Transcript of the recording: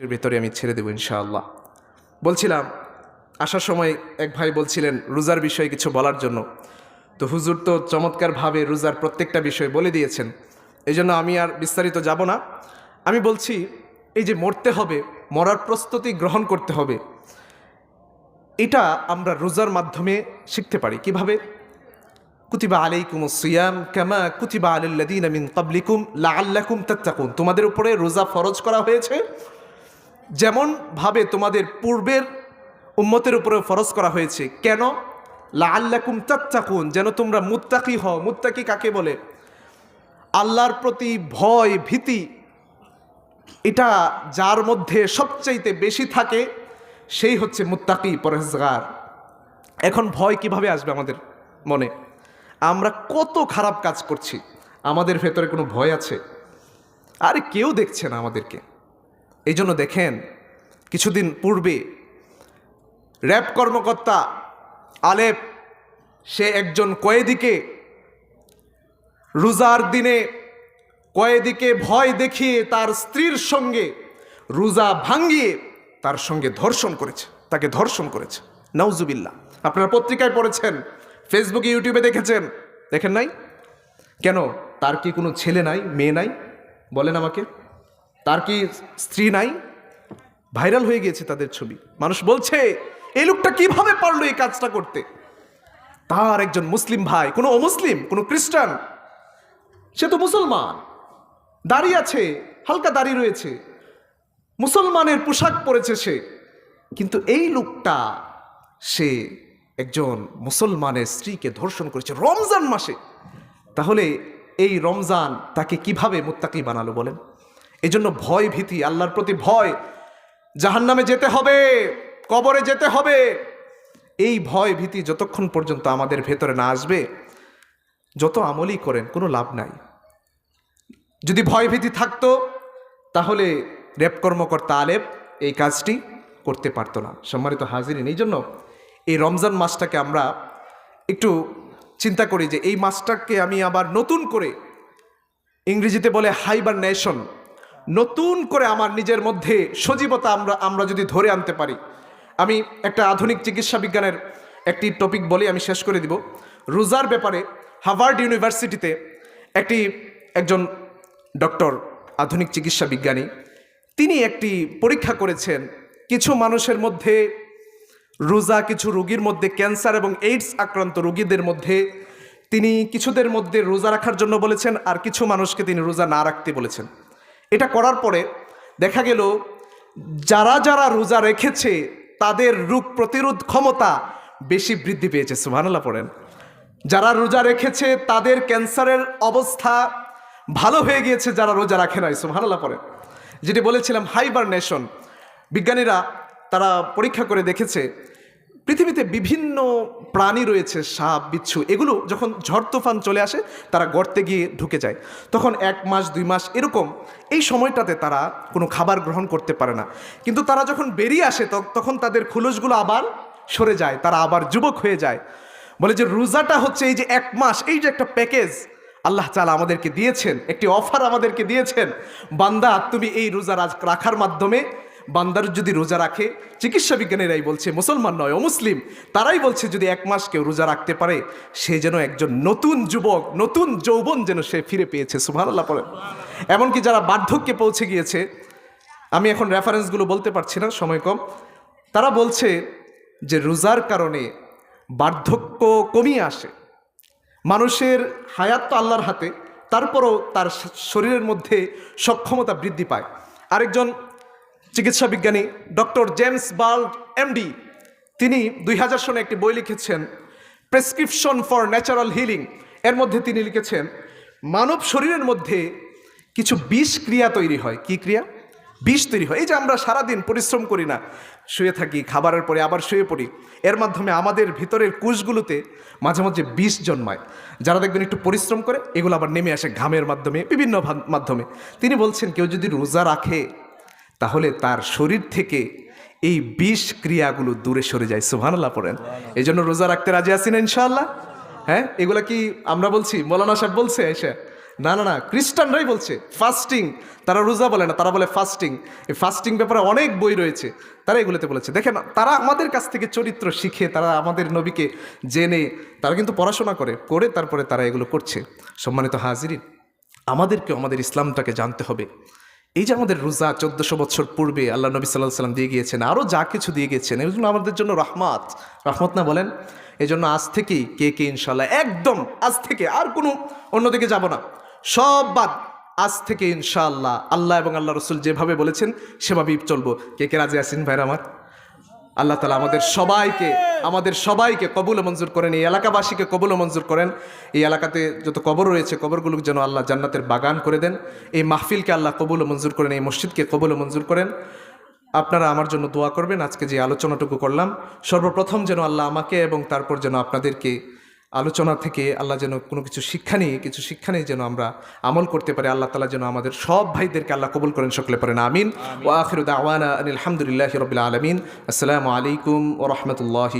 এর ভেতরে আমি ছেড়ে দেবো ইনশাআল্লাহ। বলছিলাম, আসার সময় এক ভাই বলছিলেন, রোজার বিষয়ে কিছু বলার জন্য। তো হুজুর তো চমৎকারভাবে রোজার প্রত্যেকটা বিষয় বলে দিয়েছেন। এই জন্য আমি আর বিস্তারিত যাব না। আমি বলছি, এই যে মরতে হবে, মরার প্রস্তুতি গ্রহণ করতে হবে, এটা আমরা রোজার মাধ্যমে শিখতে পারি। কীভাবে? কুতিবা আলাইকুম সিয়াম কামা কুতিবা আলাল্লাদিন মিন কাবলিকুম লাআল্লাকুম তাত্তাকুন। তোমাদের উপরে রোজা ফরজ করা হয়েছে? যেমন ভাবে তোমাদের পূর্বের উম্মতের উপরে ফরজ করা হয়েছে। কেন? লাআল্লাকুম তাত্তাকুন, যেন তোমরা মুত্তাকি হও। মুত্তাকি কাকে বলে? আল্লাহর প্রতি ভয়, ভীতি, এটা যার মধ্যে সবচাইতে বেশি থাকে, সেই হচ্ছে মুত্তাকি পরেজগার এখন ভয় কীভাবে আসবে আমাদের মনে? আমরা কত খারাপ কাজ করছি, আমাদের ভেতরে কোনো ভয় আছে? আরে কেউ দেখছে না আমাদেরকে। এই জন্য দেখেন, কিছুদিন পূর্বে র্যাব কর্মকর্তা আলেপ, সে একজন কয়েদিকে রোজার দিনে কয়েদিকে ভয় দেখিয়ে তার স্ত্রীর সঙ্গে রোজা ভাঙ্গিয়ে তার সঙ্গে ধর্ষণ করেছে, তাকে ধর্ষণ করেছে। নাউজুবিল্লা আপনারা পত্রিকায় পড়েছেন ফেসবুকে ইউটিউবে দেখেছেন। দেখেন নাই? কেন? তার কি কোনো ছেলে নাই, মেয়ে নাই? বলেন আমাকে। তার কি স্ত্রী নাই? ভাইরাল হয়ে গিয়েছে তাদের ছবি। মানুষ বলছে, এই লোকটা কীভাবে পারল এই কাজটা করতে? তার একজন মুসলিম ভাই, কোনো অমুসলিম, কোনো খ্রিস্টান, সে তো মুসলমান, দাড়ি আছে, হালকা দাড়ি রয়েছে, মুসলমানের পোশাক পরেছে সে। কিন্তু এই লোকটা, সে একজন মুসলমানের স্ত্রীকে ধর্ষণ করেছে রমজান মাসে। তাহলে এই রমজান তাকে কীভাবে মুত্তাকি বানালো বলেন? এই জন্য ভয় ভীতি, আল্লাহর প্রতি ভয়। জাহান্নামে যেতে হবে, কবরে যেতে হবে। এই ভয় ভীতি যতক্ষণ পর্যন্ত আমাদের ভেতরে না আসবে, যত আমলই করেন, কোনো লাভ নাই। যদি ভয় ভীতি থাকতো, তাহলে রেপ কর্মকর্তা আলেপ এই কাজটি করতে পারতো না, সম্মানিত হাজিরিন। এই জন্য এই রমজান মাসটাকে আমরা একটু চিন্তা করি যে, এই মাসটাকে আমি আবার নতুন করে ইংরেজিতে বলে হাইবার নেশন নতুন করে আমার নিজের মধ্যে সজীবতা আমরা আমরা যদি ধরে আনতে পারি। আমি একটা আধুনিক চিকিৎসা বিজ্ঞানের একটি টপিক বলে, আমি শেষ করে দিব। রোজার ব্যাপারে হাভার্ড ইউনিভার্সিটিতে একটি, একজন ডক্টর, আধুনিক চিকিৎসা বিজ্ঞানী, তিনি একটি পরীক্ষা করেছেন কিছু মানুষের মধ্যে রোজা, কিছু রোগীর মধ্যে ক্যান্সার এবং এইডস আক্রান্ত রোগীদের মধ্যে তিনি কিছুদের মধ্যে রোজা রাখার জন্য বলেছেন, আর কিছু মানুষকে তিনি রোজা না রাখতে বলেছেন। এটা করার পরে দেখা গেল, যারা যারা রোজা রেখেছে, তাদের রোগ প্রতিরোধ ক্ষমতা বেশি বৃদ্ধি পেয়েছে, সুবহানাল্লাহ পড়েন। যারা রোজা রেখেছে, তাদের ক্যান্সারের অবস্থা ভালো হয়ে গিয়েছে, যারা রোজা রাখে নাই, সুবহানাল্লাহ পড়েন। যেটি বলেছিলাম হাইবার নেশন বিজ্ঞানীরা তারা পরীক্ষা করে দেখেছে পৃথিবীতে বিভিন্ন প্রাণী রয়েছে, সাপ, বিচ্ছু, এগুলো যখন ঝড় তুফান চলে আসে, তারা গর্তে গিয়ে ঢুকে যায়। তখন এক মাস, দুই মাস এরকম এই সময়টাতে তারা কোনো খাবার গ্রহণ করতে পারে না। কিন্তু তারা যখন বেরিয়ে আসে তখ- তখন তাদের খুলসগুলো আবার সরে যায়, তারা আবার যুবক হয়ে যায়। বলে যে রোজাটা হচ্ছে এই যে এক মাস, এই যে একটা প্যাকেজ আল্লাহ তালা আমাদেরকে দিয়েছেন, একটি অফার আমাদেরকে দিয়েছেন। বান্দা, তুমি এই রাজ- রাখার মাধ্যমে বান্দার যদি রোজা রাখে, চিকিৎসা বিজ্ঞানীরাই বলছে, মুসলমান নয় অমুসলিম তারাই বলছে, যদি এক মাস কেউ রোজা রাখতে পারে, সে যেন একজন নতুন যুবক, নতুন যৌবন যেন সে ফিরে পেয়েছে। সুবহানাল্লাহ পরে এমনকি যারা বার্ধক্যে পৌঁছে গিয়েছে, আমি এখন রেফারেন্সগুলো বলতে পারছি না, সময় কম। তারা বলছে যে, রোজার কারণে বার্ধক্য কমিয়ে আসে। মানুষের হায়াত তো আল্লাহর হাতে, তারপরও তার শরীরের মধ্যে সক্ষমতা বৃদ্ধি পায়। আরেকজন চিকিৎসা বিজ্ঞানী ডক্টর জেমস বাল্ড এমডি তিনি দুই হাজার সনে একটি বই লিখেছেন, প্রেসক্রিপশন ফর ন্যাচারাল হিলিং। এর মধ্যে তিনি লিখেছেন, মানব শরীরের মধ্যে কিছু বিষ ক্রিয়া তৈরি হয়। কি ক্রিয়া? বিষ তৈরি হয়। এই যে আমরা সারাদিন পরিশ্রম করি না, শুয়ে থাকি, খাবারের পরে আবার শুয়ে পড়ি, এর মাধ্যমে আমাদের ভিতরের কোষগুলোতে মাঝে মাঝে বিষ জন্মায়। যারা দেখবেন একটু পরিশ্রম করে, এগুলো আবার নেমে আসে ঘামের মাধ্যমে, বিভিন্ন মাধ্যমে। তিনি বলছেন, কেউ যদি রোজা রাখে তাহলে তার শরীর থেকে এই বিষ ক্রিয়াগুলো দূরে সরে যায়। সুবহানাল্লাহ পড়েন। এই জন্য রোজা রাখতে রাজি আছি না ইনশাআল্লাহ? হ্যাঁ? এগুলা কি আমরা বলছি? মৌলানা সাহেব বলছে এসে? না না না, খ্রিস্টানরাই বলছে ফাস্টিং তারা রোজা বলে না, তারা বলে ফাস্টিং এই ফাস্টিং ব্যাপারে অনেক বই রয়েছে, তারা এগুলোতে বলেছে। দেখেন, তারা আমাদের কাছ থেকে চরিত্র শিখে, তারা আমাদের নবীকে জেনে, তারা কিন্তু পড়াশোনা করে করে তারপরে তারা এগুলো করছে। সম্মানিত হাজিরিন আমাদেরকে আমাদের ইসলামটাকে জানতে হবে। এই যে আমাদের রোজা চোদ্দশো বছর পূর্বে আল্লাহ নবী সাল্লাহ সাল্লাম দিয়ে গিয়েছেন আরও যা কিছু দিয়ে গিয়েছেন, এগুলো আমাদের জন্য রহমাত। রহমত না বলেন? এই জন্য আজ থেকেই কে কে ইনশাল্লাহ একদম আজ থেকে, আর কোনো অন্যদিকে যাব না। সব বাদ, আজ থেকে ইনশাআল্লাহ আল্লাহ এবং আল্লাহ রসুল যেভাবে বলেছেন, সেভাবেই চলবো। কে কে রাজি আসিন ভাইরা আমার? আল্লাহ তালা আমাদের সবাইকে আমাদের সবাইকে কবুল মঞ্জুর করেন, এই এলাকাবাসীকে কবুল মঞ্জুর করেন। এই এলাকাতে যত কবর রয়েছে কবরগুলো যেন আল্লাহ জান্নাতের বাগান করে দেন। এই মাহফিলকে আল্লাহ কবুল মঞ্জুর করেন, এই মসজিদকে কবুল মঞ্জুর করেন। আপনারা আমার জন্য দোয়া করবেন, আজকে যে আলোচনাটুকু করলাম, সর্বপ্রথম যেন আল্লাহ আমাকে এবং তারপর যেন আপনাদেরকে আলোচনা থেকে আল্লাহ যেন কোনো কিছু শিক্ষা নিয়ে কিছু শিক্ষা নিয়ে যেন আমরা আমল করতে পারি, আল্লাহ তালা যেন আমাদের সব ভাইদেরকে আল্লাহ কবুল করেন, সকলে পারেন আমিন। ও আখির আওয়ানা আলহামদুলিল্লাহ রবিল আলমিন। আসসালামু আলাইকুম ও রহমতুল্লাহি